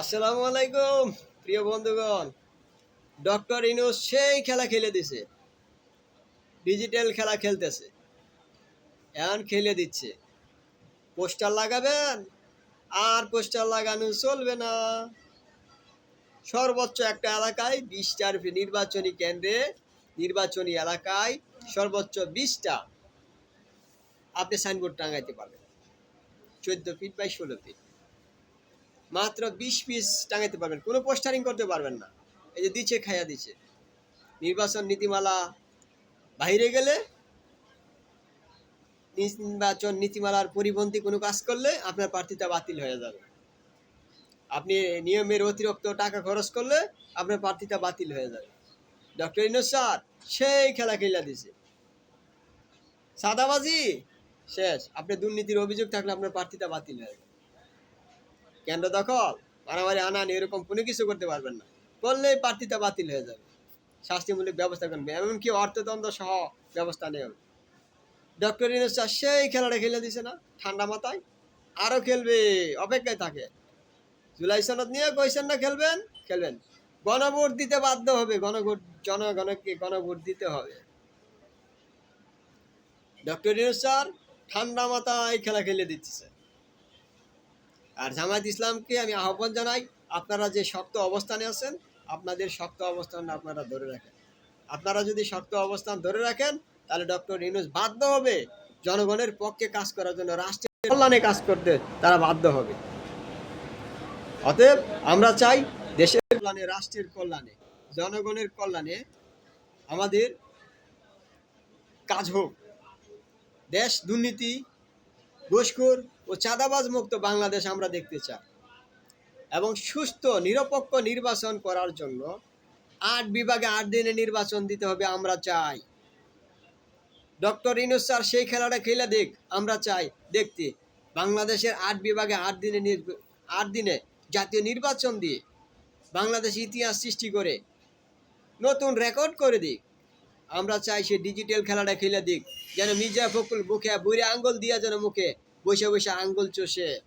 আসসালামু আলাইকুম, প্রিয় বন্ধুগণ। ডক্টর ইনুস সেই খেলা খেলে দিছে। ডিজিটাল খেলা খেলতেছে। এখন খেলে দিচ্ছে। পোস্টার লাগাবেন, আর পোস্টার লাগানো চলবে না। সর্বোচ্চ একটা এলাকায় বিশটার নির্বাচনী কেন্দ্রে, নির্বাচনী এলাকায় সর্বোচ্চ বিশটা আপনি সাইনবোর্ড টাঙাইতে পারবেন। চোদ্দ ফিট বাই ষোলো ফিট মাত্র বিশ পিস টাঙাইতে পারবেন। কোনো পোস্টারিং করতে পারবেন না। এই যে দিচ্ছে খাইয়া দিচ্ছে নির্বাচন নীতিমালা বাইরে গেলে, নির্বাচন নীতিমালার পরিপন্থী কোনো কাজ করলে আপনার প্রার্থীটা বাতিল হয়ে যাবে। আপনি নিয়মের অতিরিক্ত টাকা খরচ করলে আপনার প্রার্থীটা বাতিল হয়ে যাবে। ডক্টর ইনোজ স্যার, সেই খেলা খেলা দিছে। সাদাবাজি? শেষ। আপনি দুর্নীতির অভিযোগ থাকলে আপনার প্রার্থীটা বাতিল হয়ে যাবে কেন্দ্র দখল মারামারি আনান, এরকম কোনো কিছু করতে পারবেন না। করলেই প্রার্থীটা বাতিল হয়ে যাবে। শাস্তিমূলক ব্যবস্থা করবে এমনকি অর্থদণ্ড সহ ব্যবস্থা নেবে ডক্টর ইনুস স্যার সেই খেলাটা খেলে দিছে না, ঠান্ডা মাথায়। আরও খেলবে, অপেক্ষায় থাকে। জুলাই সনদ নিয়ে কইছেন না খেলবেন? খেলবেন। গণভোট দিতে বাধ্য হবে। গণভোট, জনগণকে গণভোট দিতে হবে। ডক্টর ইনুস স্যার, ঠান্ডা মাথায় খেলা খেলে দিচ্ছে। আর জামায়াত ইসলামকে আমি আহ্বান জানাই, আপনারা যে শক্ত অবস্থানে আছেন, আপনাদের শক্ত অবস্থান আপনারা ধরে রাখেন। আপনারা যদি শক্ত অবস্থান ধরে রাখেন, তাহলে ডক্টর ইউনুস বাধ্য হবে জনগণের পক্ষে কাজ করার জন্য, রাষ্ট্রের কল্যাণে কাজ করতে তারা বাধ্য হবে। অতএব আমরা চাই দেশের কল্যাণে, রাষ্ট্রের কল্যাণে, জনগণের কল্যাণে আমাদের কাজ হোক। দেশ দুর্নীতি ঘুষখোর ও চাঁদাবাজ মুক্ত বাংলাদেশ আমরা দেখতে চাই। এবং সুস্থ, নিরপেক্ষ নির্বাচন করার জন্য আট বিভাগে আট দিনে নির্বাচন দিতে হবে আমরা চাই। ডক্টর ইনুস স্যার, সেই খেলাটা খেলে দেখ, আমরা চাই। দেখতে, বাংলাদেশের আট বিভাগে আট দিনে আট দিনে জাতীয় নির্বাচন দিয়ে বাংলাদেশ ইতিহাস সৃষ্টি করে। নতুন রেকর্ড করে দিক আমরা চাই সে ডিজিটাল খেলাটা খেলে দিক। যেন মির্জা ফখরুল মুখে বুড়ে আঙ্গুল দিয়া যেন মুখে বসে বসে আঙ্গুল চষে।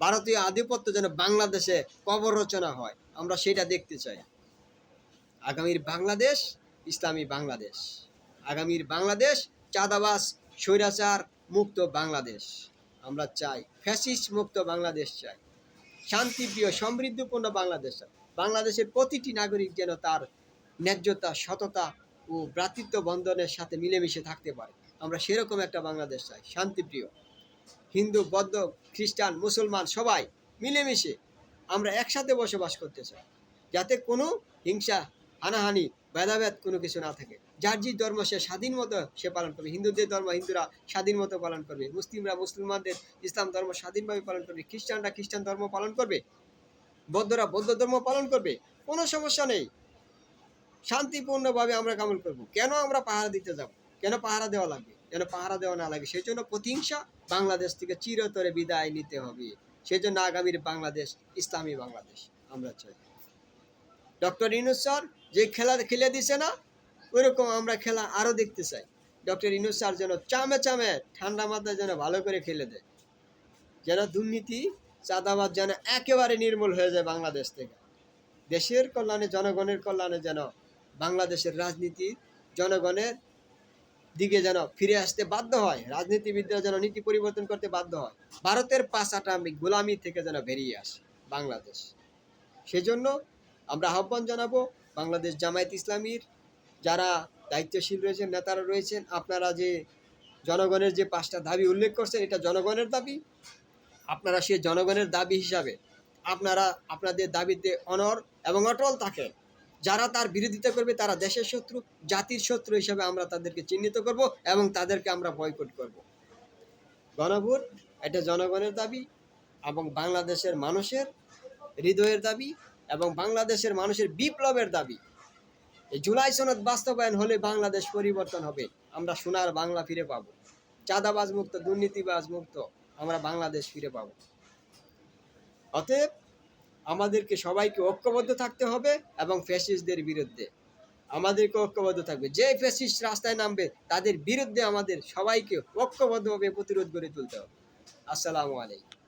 ভারতীয় আধিপত্য যেন বাংলাদেশে কবর রচনা হয়। আমরা সেটা দেখতে চাই। আগামীর বাংলাদেশ, ইসলামী বাংলাদেশ। আগামীর বাংলাদেশ চাঁদাবাস স্বৈরাচার মুক্ত বাংলাদেশ। আমরা চাই ফ্যাসিস্ট মুক্ত বাংলাদেশ চাই। শান্তিপ্রিয়, সমৃদ্ধপূর্ণ বাংলাদেশ বাংলাদেশের প্রতিটি নাগরিক যেন তার ন্যায্যতা, সততা ও ভ্রাতৃত্ব বন্ধনের সাথে মিলেমিশে থাকতে পারে। আমরা সেরকম একটা বাংলাদেশ চাই। শান্তিপ্রিয়, হিন্দু, বৌদ্ধ, খ্রিস্টান, মুসলমান সবাই মিলেমিশে আমরা একসাথে বসবাস করতে চাই। যাতে কোনো হিংসা, হানাহানি, ভেদাভেদ কোনো কিছু না থাকে। যার যে ধর্ম সে স্বাধীন মতো সে পালন করবে। হিন্দুদের ধর্ম হিন্দুরা স্বাধীন মতো পালন করবে। মুসলিমরা মুসলমানদের ইসলাম ধর্ম স্বাধীনভাবে পালন করবে। খ্রিস্টানরা খ্রিস্টান ধর্ম পালন করবে। বৌদ্ধরা বৌদ্ধ ধর্ম পালন করবে। কোনো সমস্যা নেই। শান্তিপূর্ণভাবে আমরা কামল করব। কেন আমরা পাহারা দিতে যাব? কেন পাহারা দেওয়া লাগবে? যেন পাহারা দেওয়া না লাগে সেই জন্য প্রতিহিংসা বাংলাদেশ থেকে চিরতরে বিদায় নিতে হবে। সেই জন্য আগামীর বাংলাদেশ, ইসলামী বাংলাদেশ আমরা চাই। ডক্টর ইনুস স্যার যে খেলা খেলে দিছে না, ওইরকম আমরা খেলা আরও দেখতে চাই। ডক্টর ইনুস স্যার যেন চামে চামে ঠান্ডা মাথায় যেন ভালো করে খেলে দেয়। যেন দুর্নীতি চাঁদাবাদ যেন একেবারে নির্মূল হয়ে যায় বাংলাদেশ থেকে। দেশের কল্যাণে, জনগণের কল্যাণে যেন বাংলাদেশের রাজনীতি জনগণের দিকে যেন ফিরে আসতে বাধ্য হয়, রাজনীতিবিদরা যেন নীতি পরিবর্তন করতে বাধ্য হয়, ভারতের পাঁচাটা গোলামি থেকে যেন বেরিয়ে আসে বাংলাদেশ। সেজন্য আমরা আহ্বান জানাব বাংলাদেশ জামায়াত ইসলামীর যারা দায়িত্বশীল রয়েছেন, নেতারা রয়েছেন, আপনারা যে জনগণের যে পাঁচটা দাবি উল্লেখ করছেন, এটা জনগণের দাবি। আপনারা সে জনগণের দাবি হিসাবে আপনারা, আপনাদের দাবিতে অনর এবং অটল থাকেন। যারা তার বিরোধিতা করবে তারা দেশের শত্রু, জাতির শত্রু হিসাবে আমরা তাদেরকে চিহ্নিত করব এবং তাদেরকে আমরা বয়কট করব। গণভোট, এটা জনগণের দাবি এবং বাংলাদেশের মানুষের হৃদয়ের দাবি এবং বাংলাদেশের মানুষের বিপ্লবের দাবি। এই জুলাই সনদ বাস্তবায়ন হলে বাংলাদেশ পরিবর্তন হবে। আমরা সোনার বাংলা ফিরে পাব। চাঁদাবাজ মুক্ত দুর্নীতিবাজ মুক্ত আমরা বাংলাদেশ ফিরে পাব। অতএব আমাদেরকে সবাইকে ঐক্যবদ্ধ থাকতে হবে এবং ফ্যাসিস্টদের বিরুদ্ধে আমাদেরকে ঐক্যবদ্ধ থাকবে। যে ফ্যাসিস্ট রাস্তায় নামবে, তাদের বিরুদ্ধে আমাদের সবাইকে ঐক্যবদ্ধভাবে প্রতিরোধ গড়ে তুলতে হবে। আসসালামু আলাইকুম।